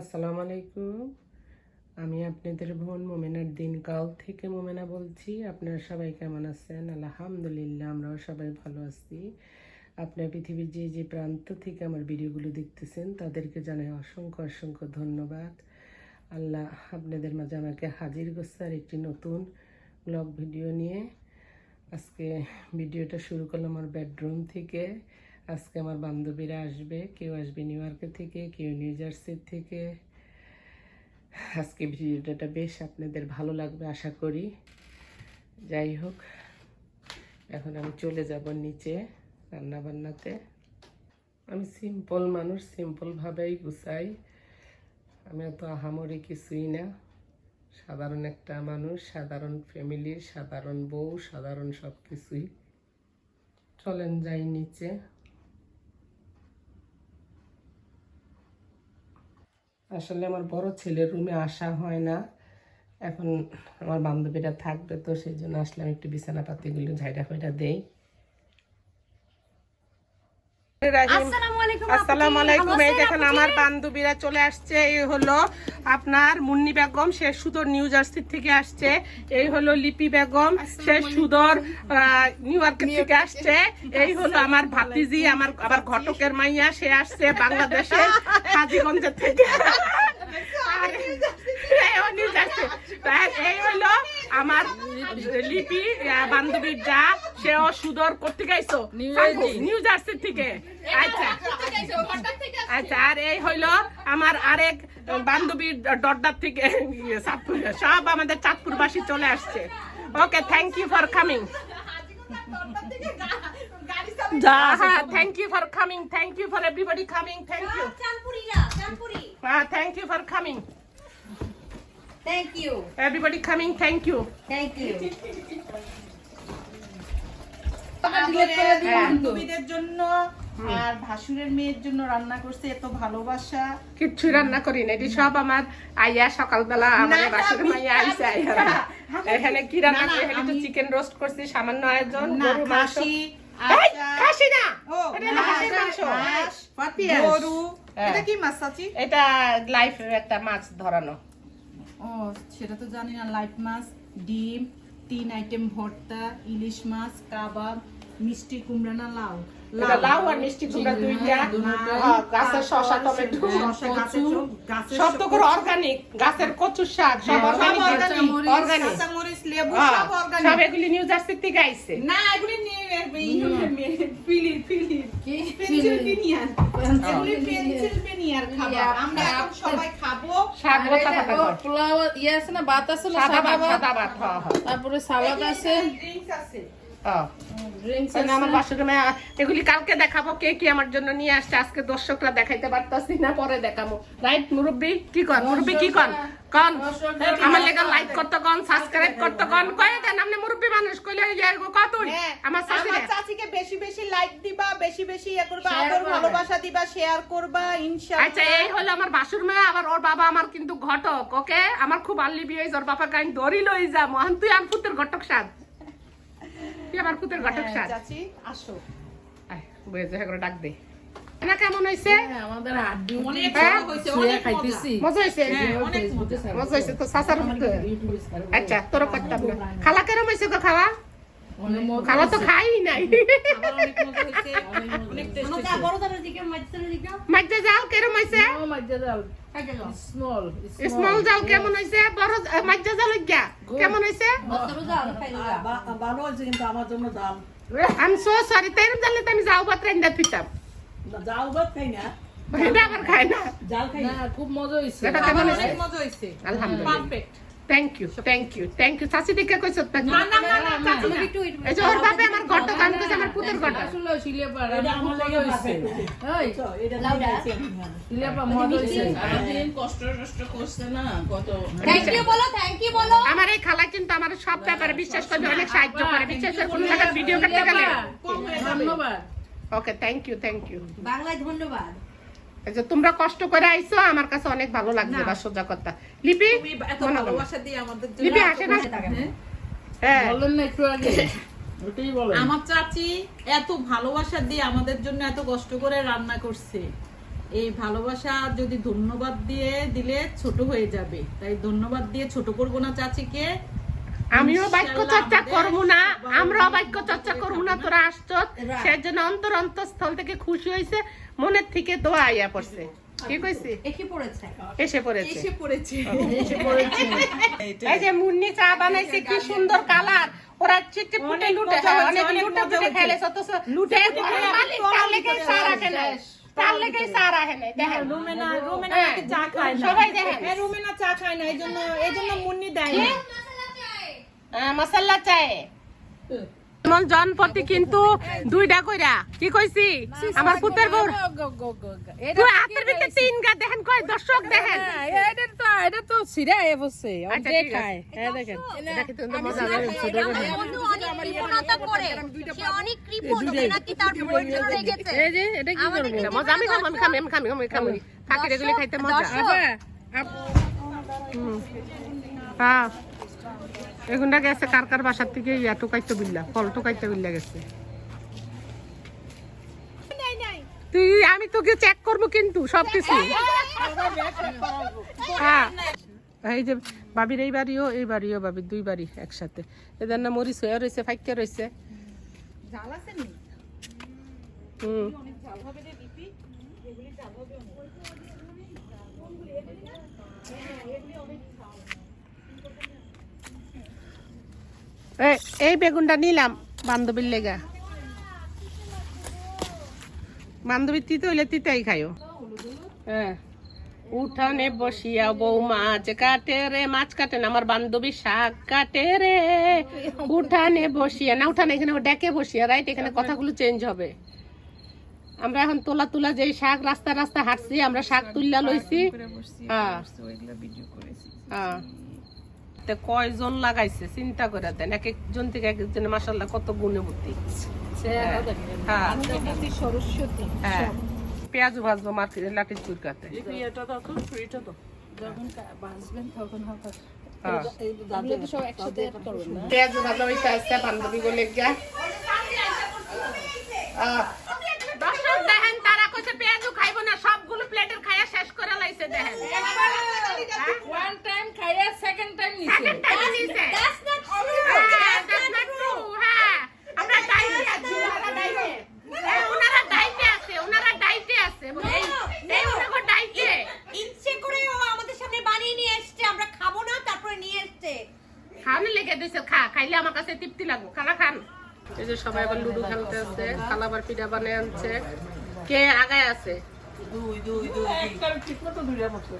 আসসালামু আলাইকুম। আমি আপনাদের বোন মোমেনার দিনকাল থেকে মোমেনা বলছি। আপনারা সবাই কেমন আছেন? আলহামদুলিল্লাহ, আমরাও সবাই ভালো আছি। আপনার পৃথিবীর যে যে প্রান্ত থেকে আমার ভিডিওগুলো দেখতেছেন, তাদেরকে জানাই অসংখ্য অসংখ্য ধন্যবাদ। আল্লাহ আপনাদের মাঝে আমাকে হাজির করছে আর একটি নতুন ব্লগ ভিডিও নিয়ে। আজকে ভিডিওটা শুরু করলাম আমার বেডরুম থেকে। আজকে আমার বান্ধবীরা আসবে, কেউ আসবে নিউ ইয়র্কের থেকে, কেউ নিউ জার্সির থেকে। আজকে ভিডিওটা বেশ আপনাদের ভালো লাগবে আশা করি। যাই হোক, এখন আমি চলে যাব নিচে রান্না বান্নাতে আমি সিম্পল মানুষ সিম্পলভাবেই গুছাই। আমি অত আহামরি কিছুই না। সাধারণ একটা মানুষ, সাধারণ ফ্যামিলির সাধারণ বউ, সাধারণ সব কিছুই চলেন যাই নিচে। আসলে আমার বড় ছেলের রুমে আসা হয় না। এখন আমার বান্ধবীরা থাকবে তো সেই জন্য আসলে আমি একটু বিছানাপাতিগুলো ঝাইটা ফাইটা দেই। আসসালামু আলাইকুম আসসালামু আলাইকুম। এই দেখেন আমার বান্ধবীরা চলে আসছে। এই হলো আপনার মুন্নি বেগম সে সুদর নিউ জার্সি থেকে আসছে। এই হলো লিপি বেগম সে সুদর নিউ ইয়র্কের থেকে আসছে। এই হলো আমার ভাতিজি আমার আবার ঘটকের মাইয়া সে আসছে বাংলাদেশের হাজিগঞ্জের থেকে। এই হলো আমার লিপি বান্ধবীর যা। সেও সুদর করতে গেছো? নিউ জার্সি থেকে। আচ্ছা। আচ্ছা আর এই হইল আমার আরেক বান্ধবীর ডড্ডার থেকে ইয়ে, চাঁদপুর। সব আমাদের চাঁদপুরবাসী চলে আসছে। Okay thank you for coming হ্যাঁ thank you for coming thank you for everybody coming thank you হ্যাঁ thank you for coming Thank you, everybody coming thank you thank you. আমাদের বান্ধবীদের জন্য আর ভাসুরের মেয়ের জন্য রান্না করছে এত ভালোবাসা। কিচ্ছু রান্না করি না এটি সব আমার আইয়া সকালবেলা আমার না, মাইয়া আইসে আইয়া। এখানে কি রান্না না, না, এখানে তো চিকেন রোস্ট করছি সামান্য আয়োজন গরু মাংস। খাসি এই, আচার, খাসি না! এটা হলো হাঁসের মাংস। হাঁস, পাতিয়াস। গরু। হ্যাঁ। এটা কি মাছ চাচি? এটা লাইফ একটা মাছ ধরানো। ও সেটা তো জানি না লাইট মাছ ডিম তিন আইটেম ভর্তা ইলিশ মাছ কাবাব মিষ্টি কুমড়া না লাউ লাউ আর মিষ্টি কুমড়া দুইটা হ্যাঁ, গাছের শসা টমেটো সব তো করে অর্গানিক গাছের কচুর শাক সব অর্গানিক অর্গানিক লেবু হ্যাঁ, সব সব এগুলি নিউ জার্সি থেকে আইছে না এগুলি নিয়ে ফিলির ফিলির পেন্সিলভেনিয়ার এগুলি পেন্সিলভেনিয়ার খাবার আমরা সবাই খাব শাক ভর্তা ফাটা পোলাও ইয়ে আছে না ভাত আছে না সাদা সাদা ভাত ভাত সাদা ভাত হ্যাঁ হ্যাঁ তারপরে সালাদ আছে ড্রিঙ্কস হ্যাঁ আমার বাসুর মেয়ে এগুলি কালকে দেখাবো কে কি আমার জন্য নিয়ে আসছে আজকে দর্শকরা দেখাইতে পারতাছি না পরে দেখাবো। রাইট মুরব্বি? কি কন? মুরব্বি কি কন? কন? আমার লেগে লাইক করতে কন সাবস্ক্রাইব করতে কন? কয়ে দেন আপনি মুরব্বি মানুষ কইলে কত হ্যাঁ, আমার চাচিকে বেশি বেশি লাইক দিবা বেশি বেশি ইয়ে করবা আদর ভালোবাসা দিবা শেয়ার করবা ইনশাআল্লাহ আচ্ছা এই হলো আমার বাসুর মেয়ে আবার ওর বাবা আমার কিন্তু ঘটক ওকে আমার খুব আল্লি বিয়ে ওর বাবা কাইন ধরি লই যা মহান তুই আর পুতের ঘটক সাদ তুই আমার পুতের ঘটক সাজ। চাচি আসো। করে ডাক দে। না কেমন হয়েছে? হ্যাঁ, আমাদের হাড্ডি অনেক হ্যাঁ? হয়েছে অনেক খাইতেছি। মজা হয়েছে? হ্যাঁ, অনেক মজা। তো সাসার মতো আচ্ছা তোর করতাম না খালা কেরম হয়েছে গো খাওয়া তো নাই। কেরম হয়েছে। স্মল জাল কেমন হয়েছে? বড় জাল গিয়া। কেমন হয়েছে। ভালো হয়েছে কিন্তু আমার জন্য আমি সো সরি তাই জানলে তো আমি যাও বা ট্রেন দিয়ে পিতাম জাল ভাত খাই না। আবার খাই না। জাল খাই না। খুব মজা হইছে এটা কেমন হয়েছে? মজা হয়েছে। আলহামদুলিল্লাহ। Perfect thank you thank you thank you চাচি দিকে কইছ না না না না চাচি একটু এই যে ওর বাপে আমার কইছি আমার পুতের আসলে শিলেপা এটা আমার লাগে হইছে ওই এটা লাউডা? হ্যাঁ। হইছে সারাদিন কষ্ট টষ্ট করছে না কত Thank you বলো, thank you বলো। আমার এই খালা কিন্তু আমার সব ব্যাপারে বিশ্বাস করবে অনেক সাহায্য করে। বিশ্বাস করে কোনো জায়গায় ভিডিও করতে গেলে। ধন্যবাদ। Okay thank you thank you বাংলায় ধন্যবাদ। যে তোমরা কষ্ট করে আইছো আমার কাছে অনেক ভালো লাগছে বা সোজা কথা। লিপি এত ভালোবাসা দিয়ে আমাদের জন্য লিপি হাসে না? হ্যাঁ। বলেন না একটু আগে। আমার চাচি এত ভালোবাসা দিয়ে আমাদের জন্য এত কষ্ট করে রান্না করছে। এই ভালোবাসা যদি ধন্যবাদ দিয়ে দিলে ছোট হয়ে যাবে। তাই ধন্যবাদ দিয়ে ছোট করব না চাচিকে। আমিও বাক্য চর্চা করব না আমরাও বাক্য চর্চা করব না তোরা আসছো। সেজন্য অন্তর অন্তঃস্থল থেকে খুশি হয়েছে মনের থেকে দোয়া আইয়া পড়ছে। কি কইছি? এসে পড়েছে। এসে পড়েছে। এই যে মুন্নি চা বানাইছে কি সুন্দর কালার। ওরা চিটে পুটে লুটে অনেক লুটে পুটে খাইলে অথচ লুটে মালিক তার লেগে চা রাখে না তার লেগে চা রাখে না দেখেন। রুমেনা রুমেনা হ্যাঁ, চা খায় না। সবাই দেখেন। হ্যাঁ, রুমেনা চা খায় না এই জন্য এই জন্য মুন্নি দেয় না। মশলা চায়। এমন জনপতি কিন্তু দুইটা কইরা। কি কইছি? আমার পুতের বউ তুই হাতের ভিতরে তিন গা দেখেন কয় দর্শক দেখেন? এটা তো এটা তো সিরা এ বসে আচ্ছা। খায়। হ্যাঁ দেখেন। এটা কিন্তু মজা লাগে ছোট করে। এটা এটা। হ্যাঁ এগুনটা গেছে কার কার বাসার থেকে ইয়া টুকাইতে বিল্লা ফল টুকাইতে বিল্লা গেছে। তুই আমি তোকে চেক করব কিন্তু সবকিছু হ্যাঁ। এই যে বাবির এই বাড়িও এই বাড়িও বাবির দুই বাড়ি একসাথে। এদের না মরিচ হয়ে রয়েছে ফাইকে রয়েছে হুম। এই বেগুনটা নিলাম বান্ধবীর লেগা। বান্ধবীর তিতে হইলে তিতাই খাইও। হ্যাঁ উঠানে বসিয়া বউ মাছ কাটে রে মাছ কাটে না আমার বান্ধবী শাক কাটে রে। উঠানে বসিয়া না উঠানে এখানে ডেকে বসিয়া রাইট? এখানে কথাগুলো চেঞ্জ হবে। আমরা এখন তোলা তোলা যে শাক রাস্তা রাস্তা হাঁটছি আমরা শাক তুললা লইছি। হ্যাঁ। হ্যাঁ। তে কয়জন লাগাইছে চিন্তা করে দেন। এক একজন থেকে এক একজনের মাসাল্লাহ কত গুণবতী হ্যাঁ হ্যাঁ। পেঁয়াজও ভাজবো মাটি লাঠির চুরকাতে। পেঁয়াজ হ্যাঁ। ভাজা বান্ধবী বলে গা আহ, দর্শক দেখেন তারা কইছে পেঁয়াজও খাইবো না সবগুলো প্লেটের খাইয়া দেখেন ওয়ান টাইম খাইয়া সেকেন্ড টাইম নিছে Second time নিছে। that's not হ্যাঁ। আমরা ডাইটে আছি, ওনারা ডাইটে। ওনারা ডাইটে আছে, ওনারা ডাইটে আছে। এই- এই ওনাগো ডাইটে। ইচ্ছে করে ও আমাদের সামনে বানিয়ে নিয়ে এসেছে আমরা খাব না তারপরে নিয়ে এসেছে খাওয়ানো লেগে দিছে, খা, খাইলে আমার কাছে তৃপ্তি লাগবো, খানা খান। এই যে সবাই আবার লুডো খেলতে আছে খালা আবার পিঠা বানিয়ে আনছে কে আগায় আছে ঠিক মতো দুইটা মতো।